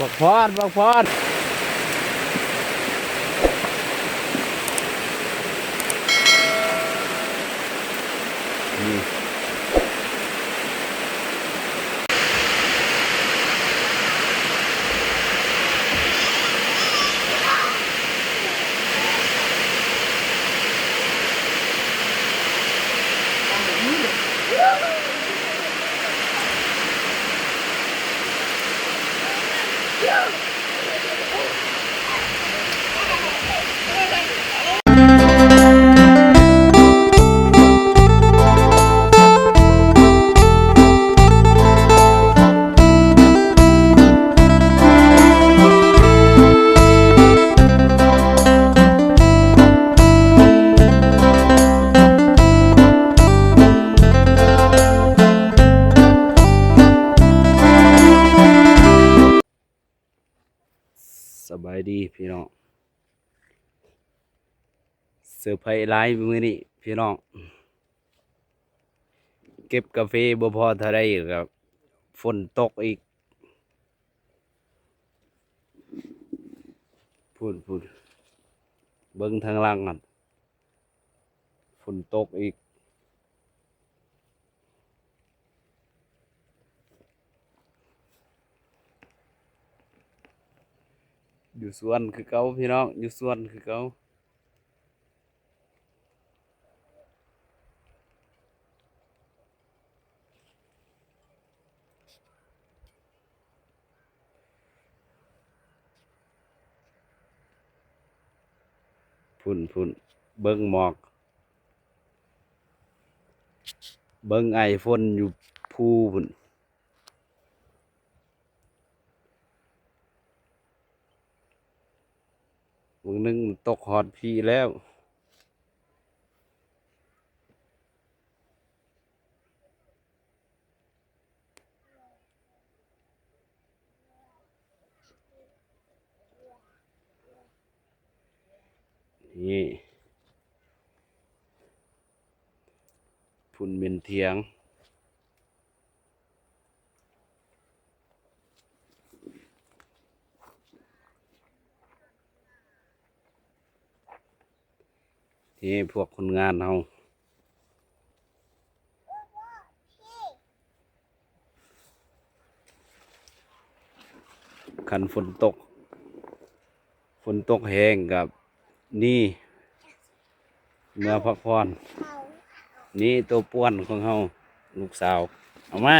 บักพอดบักพอายดีพี่น้องเซอร์ไพรส์ไลฟ์มือนี้พี่น้อง เก็บกาแฟบ่พอเท่าไรครับฝนตกอีกพูดพูดเบิ้งทางล่างกันฝนตกอีก อยู่สวนคือเก่าพี่น้อง อยู่สวนคือเก่าพุ่นพุ่นเบิ้งหมอก เบิ้งไอฝนอยู่ภูพุ่น มึงนึงตกหอดพีแล้ว นี่พุ่นเป็นเทียง นี่พวกคนงานเราคันฝนตก ฝนตกแห้งกับนี่ เมื่อพักผ่อนนี่ตัวป้วนของเฮาลูกสาว เอามา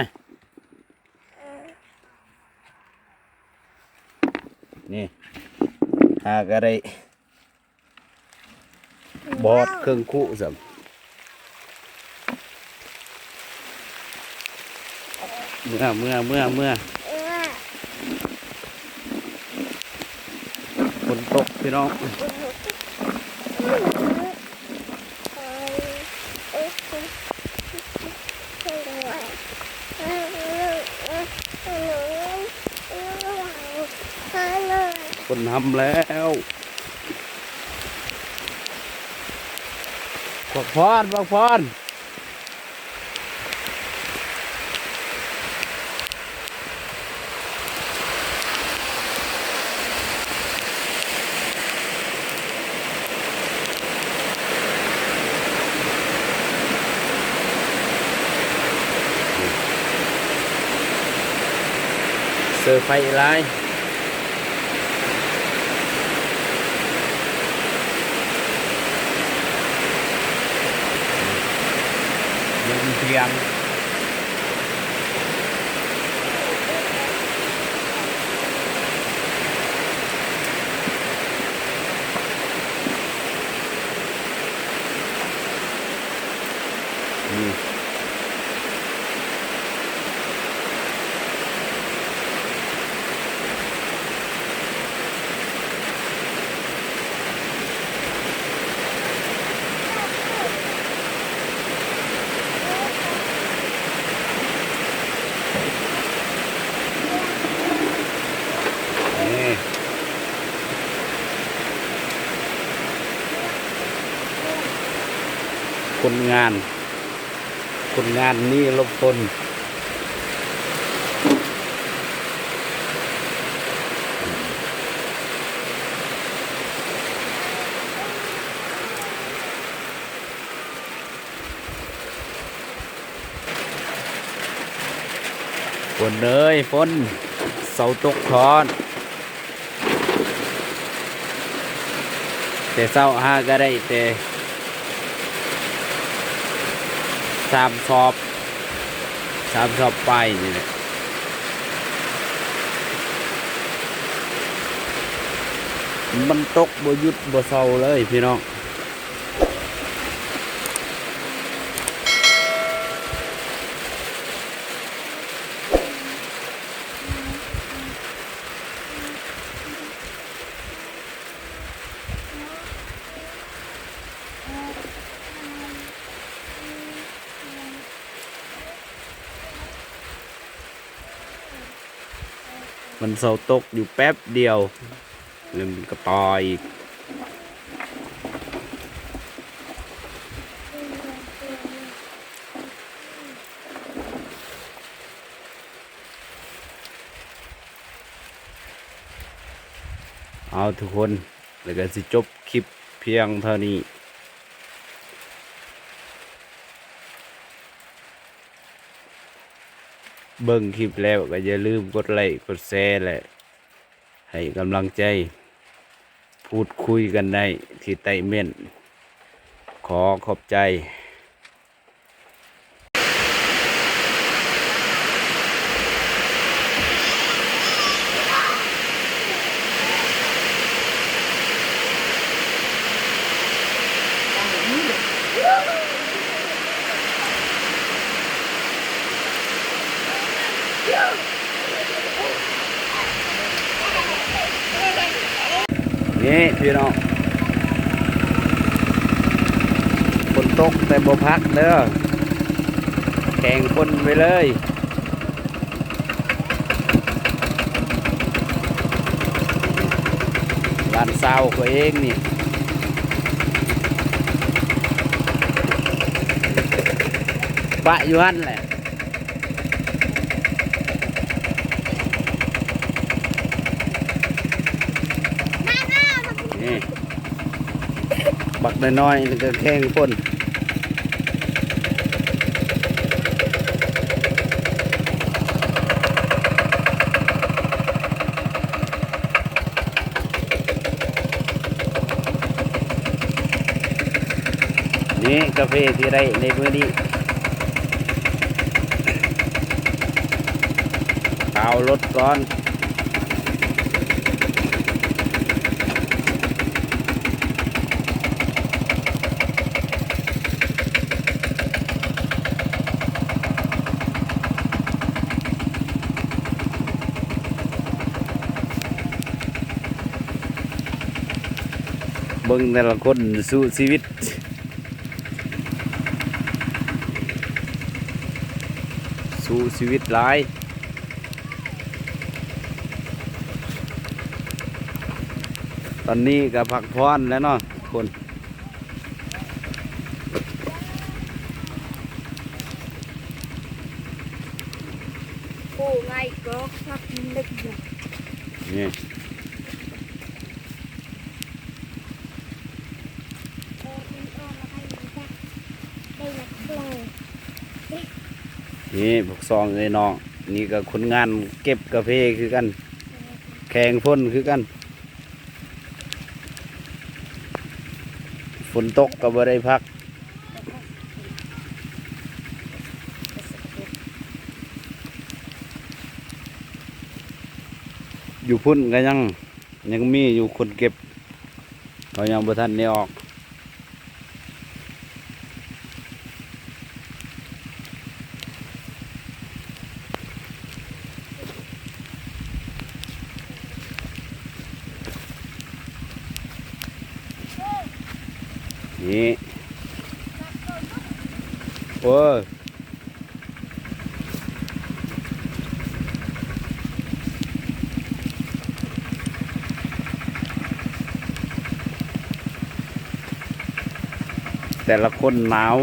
นี่หากอะไร บอดเครื่องคู่สัมเมื่อเมื่อเมื่อเมื่อฝนตกพี่น้องฝนทำแล้ว พักพอนพักพอนเซอร์ไฟไลน์ ยั คนงาน คนงานนี่ลบคนฝนเลยฝนเสาตกทอนแต่เศร้าห้าก็ได้แต่ สามสอบสามสอบไปนี่แหละมันตกบ่ยุดบ่เศร้าเลยพี่น้อง มันเสาตกอยู่แป๊บเดียวแล้วมันก็ต่ออีกเอาทุกคน แล้วก็สิจบคลิปเพียงเท่านี้ เบิ่งคลิปแล้วก็อย่าลืมกดไลค์กดแชร์แหละ ให้กำลังใจ พูดคุยกันได้ที่ไตเม่นขอขอบใจ นี่พี่น้องฝนตกแต่บ่พักเด้อแข่งคนไปเลยวันเสาร์ก็เองนี่ปะอยู่หันแหละ นี่บักน้อยๆแล้วก็แข้งพ่นนี่กาแฟที่ได้ในมือนี้เอารถก่อน บิ่งแต่ละคนสู้ชีวิตสู้ชีวิตหลายตอนนี้ก็พักพรแล้วเนาะคนโอ้ไงก็พักเล็กอยู่นี่ เออมันอ้อมมาให้มันจ้ะได้นักเลย นี่พวกซองเอ้ยน้องนี่ก็คนงานเก็บกาแฟคือกัน แข่งพ่นคือกันฝนตกก็บ่ได้พักอยู่พุ่นก็ยังยังมีอยู่คนเก็บเขายังบ่ทันได้ออก นี่ โอ้ยแต่ละคนหนาว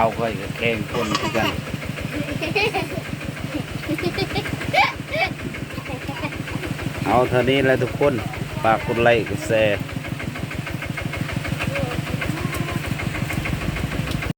าวค่อยก็แกล้งคนคือกันเอาเท่านี้แหล้วทุกคนฝากกดไลค์กดแชร์